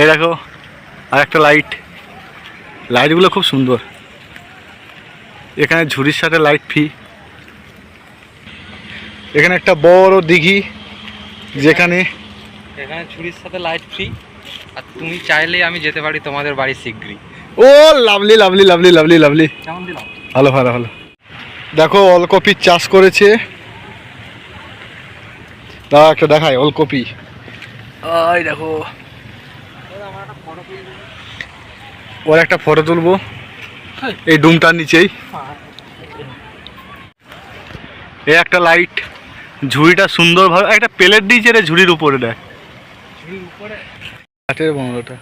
এই দেখো আর একটা লাইট লাইটগুলো খুব সুন্দর। এখানে ঝুড়ির সাথে লাইট ফি এখানে একটা বড় দিঘি যেখানে এখানে ঝুড়ির সাথে লাইট ফ্রি আর তুমি চাইলে আমি যেতে পারি তোমাদের বাড়ি শীঘ্রই। ও lovely lovely lovely lovely lovely কেমন দিলাম? ভালো ভালো ভালো। দেখো অলকপির চাষ করেছে। দাঁড়া একটা দেখায় অলকপি ওই দেখো। ওর একটা ফটো তুলবো। এই ডুমটার নিচেই। এই একটা লাইট ঝুড়িটা সুন্দরভাবে একটা প্লেট দিয়েছে রে ঝুড়ির উপরে দেয় কাঠের বন্ধটা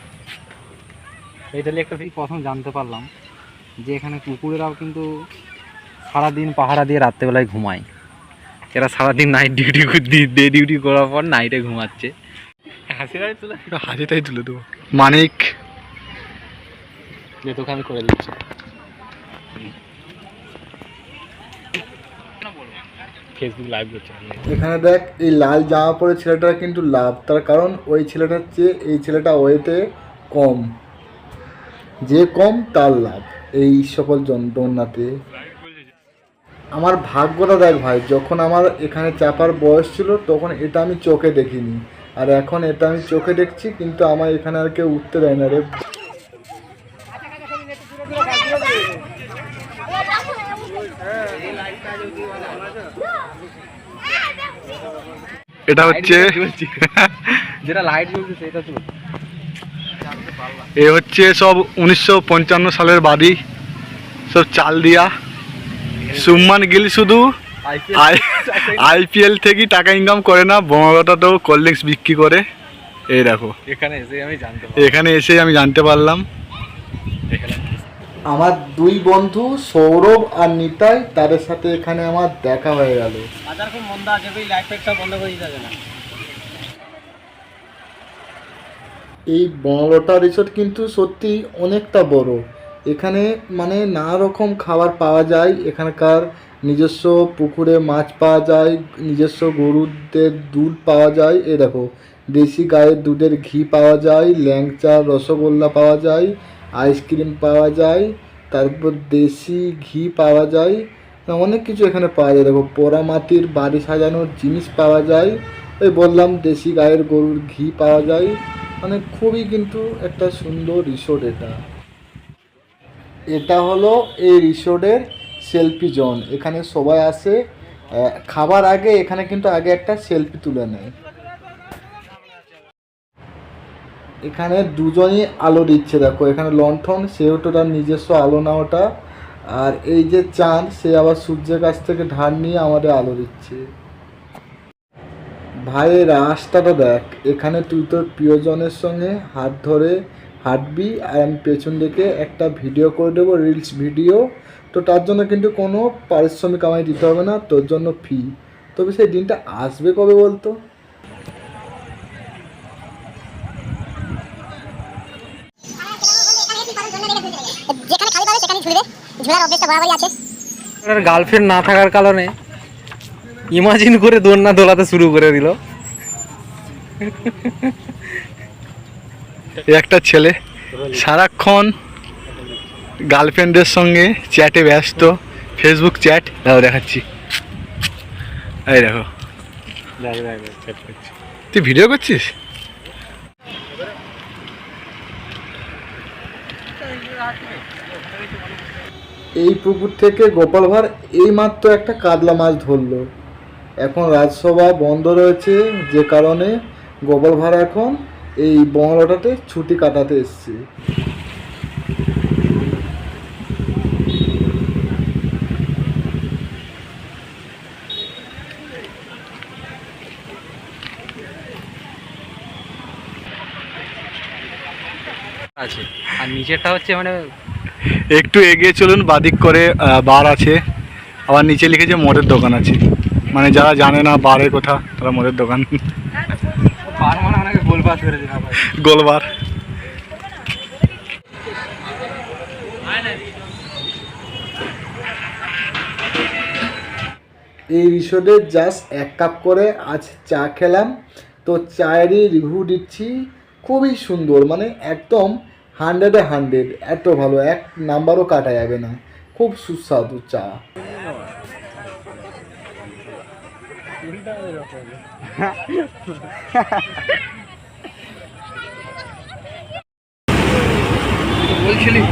এটা নিয়ে একটা প্রথম জানতে পারলাম যে এখানে কুকুরেরাও কিন্তু সারাদিন পাহারা দিয়ে রাত্রেবেলায় ঘুমায়। এরা সারাদিন নাইট ডিউটি ডে ডিউটি করার পর নাইটে ঘুমাচ্ছে। হাসি তুলে দেবো। মানিক। যে তোকে আমি করে দিচ্ছি। ফেসবুক লাইভ করছে। এখানে দেখ এই লাল জামা পরে ছেলেটার কিন্তু লাভ। তার কারণ ওই ছেলেটার চেয়ে এই ছেলেটা ওয়েতে কম। যে কম তার লাভ। এই সকল যন্ত্রণাতে। আমার ভাগ্যটা দেখ ভাই যখন আমার এখানে চাপার বয়স ছিল তখন এটা আমি চোখে দেখিনি। আর এখন এটা আমি চোখে দেখছি কিন্তু আমার এখানে আর কেউ উঠতে দেয় না রে। এটা হচ্ছে যেটা লাইট জ্বলছে সেটা তো। এ হচ্ছে সব উনিশশো পঞ্চান্ন সালের বাড়ি সব চাল দিয়া। সুম্মান গিল শুধু। আইপিএল? থেকেই টাকা ইনকাম করে না তো কোল্ড ড্রিঙ্কস বিক্রি করে। এই দেখো। এখানে এসে আমি জানতে এখানে এসে আমি জানতে পারলাম। আমার দুই বন্ধু সৌরভ আর নিতাই তাদের সাথে এখানে আমার দেখা হয়ে গেল। বাজার খুব মন্দা আছে ভাই লাইট বন্ধ করে দিতে না। এই বড়টা রিসোর্ট কিন্তু সত্যি অনেকটা বড়। এখানে মানে নানা রকম খাবার পাওয়া যায়। এখানকার নিজস্ব পুকুরে মাছ পাওয়া যায়, নিজস্ব গরুদের দুধ পাওয়া যায়, এ দেখো। দেশি গায়ের দুধের ঘি পাওয়া যায়, ল্যাংচা, রসগোল্লা পাওয়া যায়, আইসক্রিম পাওয়া যায়, তারপর দেশি ঘি পাওয়া যায়, অনেক কিছু এখানে পাওয়া যায়। দেখো পোড়া মাটির বাড়ি সাজানোর জিনিস পাওয়া যায়, ওই বললাম দেশি গায়ের গরুর ঘি পাওয়া যায় মানে খুবই কিন্তু একটা সুন্দর রিসোর্ট এটা। এটা হলো এই রিসোর্টের সেলফি জোন। এখানে সবাই আসে খাবার আগে, এখানে কিন্তু আগে একটা সেলফি তুলে নেয়। এখানে দুজনই আলো দিচ্ছে, দেখো। এখানে লণ্ঠন সেহেতু তার নিজস্ব আলো না ওটা। আর এই যে চাঁদ, সে আবার সূর্যের কাছ থেকে ধার নিয়ে আমাদের আলো দিচ্ছে। ভাই রাস্তাটা দেখ। এখানে তুই তোর প্রিয়জনের সঙ্গে হাত ধরে হাঁটবি, আর আমি পেছন দিকে একটা ভিডিও করে দেবো রিলস ভিডিও তো তার জন্য কিন্তু কোনো পারিশ্রমিক আমায় দিতে হবে না তোর জন্য ফি তবে সেই দিনটা আসবে কবে বলতো? যেখানে খালি পাবে সেখানে ঝুলবে। ঝুলার অভ্যেসটা বরাবরই আছে। গার্লফ্রেন্ড না থাকার কারণে ইমাজিন করে দোলনা দোলাতে শুরু করে দিল। এই একটা ছেলে সারাক্ষণ গার্লফ্রেন্ডের সঙ্গে চ্যাটে ব্যস্ত ফেসবুক চ্যাট। দেখো দেখাচ্ছি। এই দেখো। তুই ভিডিও করছিস? এই পুকুর থেকে গোপাল ভাঁড় এইমাত্র একটা কাতলা মাছ ধরলো। এখন রাজসভা বন্ধ রয়েছে, যে কারণে গোপাল ভাঁড় এখন এই বংলাটাতে ছুটি কাটাতে এসছে। আছে। আর নিচেরটা হচ্ছে মানে একটু এগিয়ে চলুন বাদিক করে বার আছে। আবার নিচে লিখেছে মদের দোকান আছে। মানে যারা জানে না বারের কথা তারা মদের দোকান। মানে গোলবার এই রিসোর্টে জাস্ট এক কাপ করে আজ চা খেলাম। তো চায়েরই রিভিউ দিচ্ছি। খুবই সুন্দর মানে একদম হান্ড্রেডে হান্ড্রেড এত ভালো এক নাম্বারও কাটা যাবে না। খুব সুস্বাদু চা। বলছিলি?